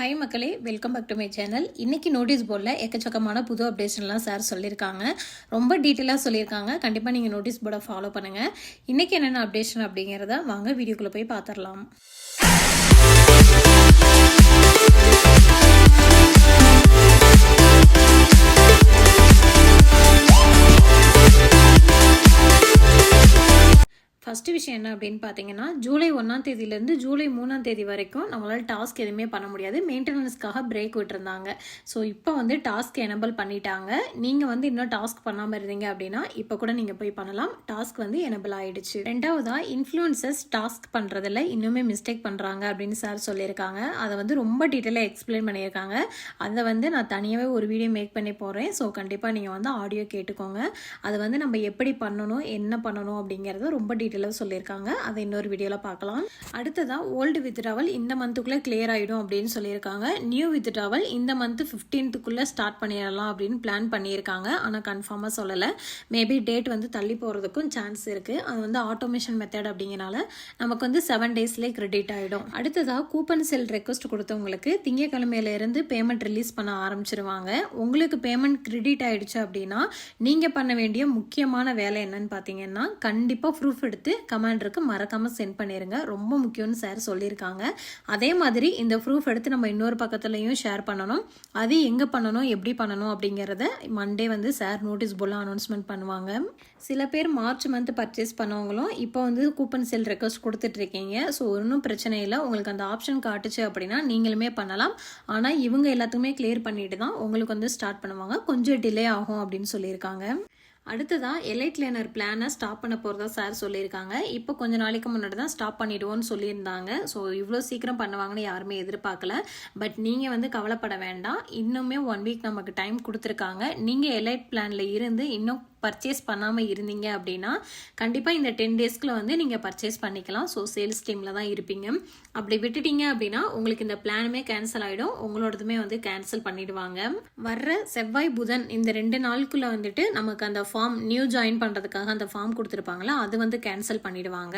Hi மக்களே welcome back to my channel இன்றைக்கி notice போர்டில் எக்கச்சக்கமான புது அப்டேஷன்லாம் சார் சொல்லியிருக்காங்க ரொம்ப டீட்டெயிலாக சொல்லியிருக்காங்க கண்டிப்பாக நீங்கள் நோட்டீஸ் போர்டை ஃபாலோ பண்ணுங்கள் இன்றைக்கி என்னென்ன அப்டேஷன் அப்படிங்கிறத வாங்க வீடியோக்குள்ளே போய் பார்த்துடலாம் ஃபஸ்ட்டு விஷயம் என்ன அப்படின்னு பார்த்தீங்கன்னா ஜூலை ஒன்றாம் தேதியிலேருந்து ஜூலை மூணாம் தேதி வரைக்கும் நம்மளால் டாஸ்க் எதுவுமே பண்ண முடியாது. மெயின்டெனன்ஸ்க்காக பிரேக் விட்டுருந்தாங்க. ஸோ இப்போ வந்து டாஸ்க் எனபிள் பண்ணிட்டாங்க. நீங்கள் வந்து இன்னும் டாஸ்க் பண்ணாமல் இருந்தீங்க அப்படின்னா இப்போ கூட நீங்கள் போய் பண்ணலாம். டாஸ்க் வந்து எனபிள் ஆகிடுச்சு ரெண்டாவதாக இன்ஃப்ளூயன்சஸ் டாஸ்க் பண்ணுறதுல இன்னுமே மிஸ்டேக் பண்ணுறாங்க அப்படின்னு சார் சொல்லியிருக்காங்க. அதை வந்து ரொம்ப டீட்டெயிலாக எக்ஸ்பிளைன் பண்ணியிருக்காங்க. அதை வந்து நான் தனியாகவே ஒரு வீடியோ மேக் பண்ணி போகிறேன் ஸோ கண்டிப்பாக நீங்கள் வந்து ஆடியோ கேட்டுக்கோங்க. அதை வந்து நம்ம எப்படி பண்ணணும் என்ன பண்ணணும் அப்படிங்கிறத ரொம்ப டீட்டெயில் டீட்டெயிலாக சொல்லியிருக்காங்க. அதை இன்னொரு வீடியோவில் பார்க்கலாம். அடுத்ததாக ஓல்டு வித்ட்ராவல் இந்த மந்த்துக்குள்ளே கிளியர் ஆகிடும் அப்படின்னு சொல்லியிருக்காங்க. நியூ வித்ட்ராவல் இந்த மந்த்து ஃபிஃப்டீன்த்துக்குள்ளே ஸ்டார்ட் பண்ணிடலாம் அப்படின்னு பிளான் பண்ணியிருக்காங்க. ஆனால் கன்ஃபார்மாக சொல்லலை. மேபி டேட் வந்து தள்ளி போகிறதுக்கும் சான்ஸ் இருக்குது அது வந்து ஆட்டோமேஷன் மெத்தட் அப்படிங்கிறனால நமக்கு வந்து செவன் டேஸ்லேயே கிரெடிட் ஆகிடும் அடுத்ததாக கூப்பன் செல் ரெக்வஸ்ட் கொடுத்தவங்களுக்கு திங்கக்கிழமையிலேருந்து பேமெண்ட் ரிலீஸ் பண்ண ஆரம்பிச்சிருவாங்க. உங்களுக்கு பேமெண்ட் கிரெடிட் ஆகிடுச்சு அப்படின்னா நீங்கள் பண்ண வேண்டிய முக்கியமான வேலை என்னன்னு பார்த்தீங்கன்னா கண்டிப்பாக ப்ரூஃப் எடுத்து எடுத்து கமாண்டருக்கு மறக்காமல் சென்ட் பண்ணிடுங்க ரொம்ப முக்கியம்னு சார் சொல்லியிருக்காங்க. அதே மாதிரி இந்த ப்ரூஃப் எடுத்து நம்ம இன்னொரு பக்கத்துலையும் ஷேர் பண்ணணும். அது எங்கே பண்ணணும் எப்படி பண்ணணும் அப்படிங்கிறத மண்டே வந்து சார் நோட்டீஸ் போர்டில் அனௌன்ஸ்மெண்ட் பண்ணுவாங்க. சில பேர் மார்ச் மந்த் பர்ச்சேஸ் பண்ணவங்களும் இப்போ வந்து கூப்பன் செல் ரெக்வஸ்ட் கொடுத்துட்ருக்கீங்க. ஸோ ஒன்றும் பிரச்சனை இல்லை. உங்களுக்கு அந்த ஆப்ஷன் காட்டுச்சு அப்படின்னா நீங்களுமே பண்ணலாம். ஆனால் இவங்க எல்லாத்துக்குமே கிளியர் பண்ணிட்டு தான் உங்களுக்கு வந்து ஸ்டார்ட் பண்ணுவாங்க. கொஞ்சம் டிலே ஆகும் அப்படின்னு சொல்லியிருக்காங்க. அடுத்ததாக எலைட் லேனர் பிளானை ஸ்டாப் பண்ண போகிறதா சார் சொல்லியிருக்காங்க. இப்போ கொஞ்ச நாளைக்கு முன்னாடி தான் ஸ்டாப் பண்ணிடுவோன்னு சொல்லியிருந்தாங்க. ஸோ இவ்வளோ சீக்கிரம் பண்ணுவாங்கன்னு யாருமே எதிர்பார்க்கல. பட் நீங்கள் வந்து கவலைப்பட வேண்டாம். இன்னுமே ஒன் வீக் நமக்கு டைம் கொடுத்துருக்காங்க. நீங்கள் எலைட் பிளானில் இருந்து இன்னும் பர்ச்சேஸ் பண்ணாமல் இருந்தீங்க அப்படின்னா கண்டிப்பாக இந்த டென் டேஸ்க்குள்ள வந்து நீங்கள் பர்ச்சேஸ் பண்ணிக்கலாம். ஸோ சேல்ஸ் டீமில் தான் இருப்பீங்க. அப்படி விட்டுட்டீங்க அப்படின்னா உங்களுக்கு இந்த பிளானுமே கேன்சல் ஆகிடும் உங்களோடதுமே வந்து கேன்சல் பண்ணிடுவாங்க. வர்ற செவ்வாய் புதன் இந்த ரெண்டு நாளுக்குள்ளே வந்துட்டு நமக்கு அந்த ஃபார்ம் நியூ ஜாயின் பண்ணுறதுக்காக அந்த ஃபார்ம் கொடுத்துருப்பாங்களா அது வந்து கேன்சல் பண்ணிடுவாங்க.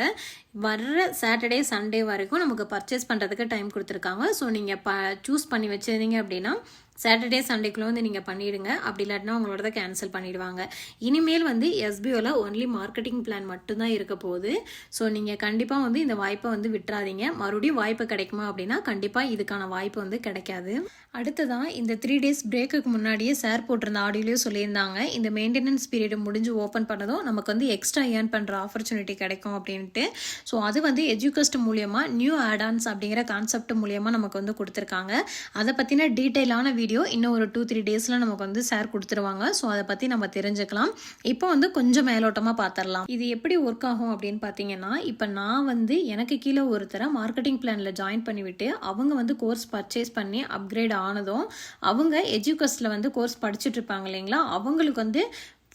வர்ற சாட்டர்டே சண்டே வரைக்கும் நமக்கு பர்ச்சேஸ் பண்ணுறதுக்கு டைம் கொடுத்துருக்காங்க. ஸோ நீங்கள் ப சூஸ் பண்ணி வச்சுருந்தீங்க அப்படின்னா சாட்டர்டே சண்டேக்குள்ளே வந்து நீங்கள் பண்ணிவிடுங்க அப்படி இல்லாட்டினா உங்களோட கேன்சல் பண்ணிவிடுவாங்க இனிமேல் வந்து எஸ்பிஓவில் ஒன்லி மார்க்கெட்டிங் பிளான் மட்டும்தான் இருக்க போகுது. ஸோ நீங்கள் கண்டிப்பாக வந்து இந்த வாய்ப்பை வந்து விட்டுறாதீங்க. மறுபடியும் வாய்ப்பு கிடைக்குமா அப்படின்னா கண்டிப்பாக இதுக்கான வாய்ப்பு வந்து கிடைக்காது. அடுத்ததான் இந்த த்ரீ டேஸ் பிரேக்குக்கு முன்னாடியே சார் போட்டிருந்த ஆடியோலையும் சொல்லியிருந்தாங்க. இந்த மெயின்டெனன்ஸ் பீரியட் முடிஞ்சு ஓப்பன் பண்ணதும் நமக்கு வந்து எக்ஸ்ட்ரா ஏர்ன் பண்ணுற ஆப்பர்ச்சுனிட்டி கிடைக்கும் அப்படின்ட்டு. ஸோ அது வந்து எஜுகஸ்ட் மூலியமாக நியூ ஆடான்ஸ் அப்படிங்கிற கான்செப்ட் மூலியமாக நமக்கு வந்து கொடுத்துருக்காங்க. அதை பற்றின டீட்டெயிலான வீடியோ இன்னும் ஒரு டூ த்ரீ டேஸில் நமக்கு வந்து சார் கொடுத்துருவாங்க. ஸோ அதை பற்றி நம்ம தெரிஞ்சுக்கலாம். இப்போ வந்து கொஞ்சம் மேலோட்டமாக பார்த்துடலாம் இது எப்படி ஒர்க் ஆகும் அப்படின்னு பார்த்தீங்கன்னா இப்போ நான் வந்து எனக்கு கீழே ஒருத்தரை மார்க்கெட்டிங் பிளானில் ஜாயின் பண்ணிவிட்டு அவங்க வந்து கோர்ஸ் பர்ச்சேஸ் பண்ணி அப்கிரேட் ஆனதும் அவங்க எஜுகஸ்டில் வந்து கோர்ஸ் படிச்சுட்டு இருப்பாங்க இல்லைங்களா? அவங்களுக்கு வந்து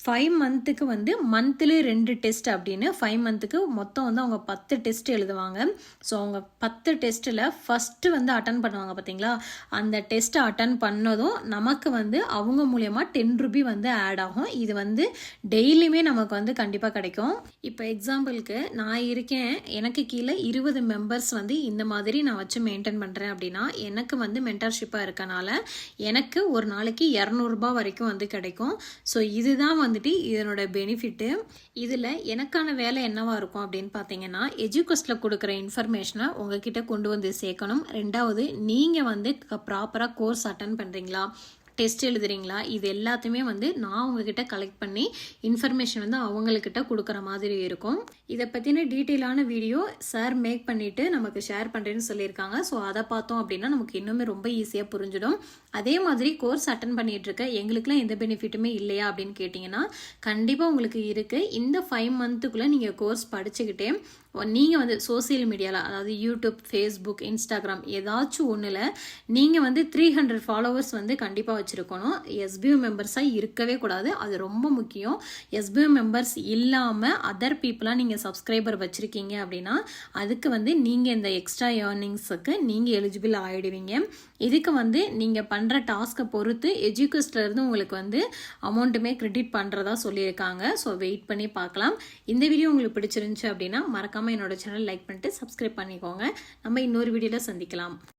ஃபைவ் மந்த்துக்கு வந்து மந்த்லி ரெண்டு டெஸ்ட் அப்படின்னு ஃபைவ் மந்த்துக்கு மொத்தம் வந்து அவங்க பத்து டெஸ்ட் எழுதுவாங்க. ஸோ அவங்க பத்து டெஸ்ட்டில் ஃபஸ்ட்டு வந்து அட்டன் பண்ணுவாங்க பார்த்தீங்களா அந்த டெஸ்ட்டை அட்டன் பண்ணதும் நமக்கு வந்து அவங்க மூலியமாக டென் ருபி வந்து ஆட் ஆகும். இது வந்து டெய்லியுமே நமக்கு வந்து கண்டிப்பாக கிடைக்கும். இப்போ எக்ஸாம்பிளுக்கு நான் இருக்கேன். எனக்கு கீழே இருபது மெம்பர்ஸ் வந்து இந்த மாதிரி நான் வச்சு மெயின்டைன் பண்ணுறேன் அப்படின்னா எனக்கு வந்து மென்டர்ஷிப்பாக இருக்கனால எனக்கு ஒரு நாளைக்கு இரநூறுபா வரைக்கும் வந்து கிடைக்கும். ஸோ இதுதான் வந்துட்டு இதனோட பெனிஃபிட்டு இதில் எனக்கான வேலை என்னவாக இருக்கும் அப்படின்னு பார்த்தீங்கன்னா எஜுகஸ்டில் கொடுக்குற இன்ஃபர்மேஷனை உங்ககிட்ட கொண்டு வந்து சேர்க்கணும். ரெண்டாவது நீங்கள் வந்து ப்ராப்பராக கோர்ஸ் அட்டன் பண்ணுறீங்களா டெஸ்ட் எழுதுறீங்களா? இது எல்லாத்தையுமே வந்து நான் உங்ககிட்ட கலெக்ட் பண்ணி இன்ஃபர்மேஷன் வந்து அவங்கக்கிட்ட கொடுக்குற மாதிரி இருக்கும். இதை பற்றின டீட்டெயிலான வீடியோ சார் மேக் பண்ணிவிட்டு நமக்கு ஷேர் பண்ணுறேன்னு சொல்லியிருக்காங்க. ஸோ அதை பார்த்தோம் அப்படின்னா நமக்கு இன்னுமே ரொம்ப ஈஸியாக புரிஞ்சிடும். அதே மாதிரி கோர்ஸ் அட்டன் பண்ணிட்டு இருக்க எங்களுக்குலாம் எந்த பெனிஃபிட்டுமே இல்லையா அப்படின்னு கேட்டிங்கன்னா கண்டிப்பாக உங்களுக்கு இருக்குது இந்த ஃபைவ் மந்த்துக்குள்ளே நீங்கள் கோர்ஸ் படிச்சுக்கிட்டே நீங்கள் வந்து சோசியல் மீடியாவில் அதாவது யூடியூப் ஃபேஸ்புக் இன்ஸ்டாகிராம் ஏதாச்சும் ஒன்றில் நீங்கள் வந்து த்ரீ ஹண்ட்ரட் ஃபாலோவர்ஸ் வந்து கண்டிப்பாக வச்சுருக்கணும். எஸ்பியூ மெம்பர்ஸாக இருக்கவே கூடாது. அது ரொம்ப முக்கியம். எஸ்பியூ மெம்பர்ஸ் இல்லாமல் அதர் பீப்புளாக நீங்கள் சப்ஸ்கிரைபர் வச்சுருக்கீங்க அப்படின்னா அதுக்கு வந்து நீங்கள் இந்த எக்ஸ்ட்ரா ஏர்னிங்ஸுக்கு நீங்கள் எலிஜிபிள் ஆகிடுவீங்க இதுக்கு வந்து நீங்கள் பண்ணுற டாஸ்க்கை பொறுத்து எஜுகேஸ்ட்லேருந்து உங்களுக்கு வந்து அமௌண்ட்டுமே கிரெடிட் பண்ணுறதா சொல்லியிருக்காங்க. ஸோ வெயிட் பண்ணி பார்க்கலாம். இந்த வீடியோ உங்களுக்கு பிடிச்சிருந்துச்சு அப்படின்னா மறக்காமல் என்னோட சேனல் லைக் பண்ணிட்டு சப்ஸ்கிரைப் பண்ணிக்கோங்க. நம்ம இன்னொரு வீடியோவில் சந்திக்கலாம்.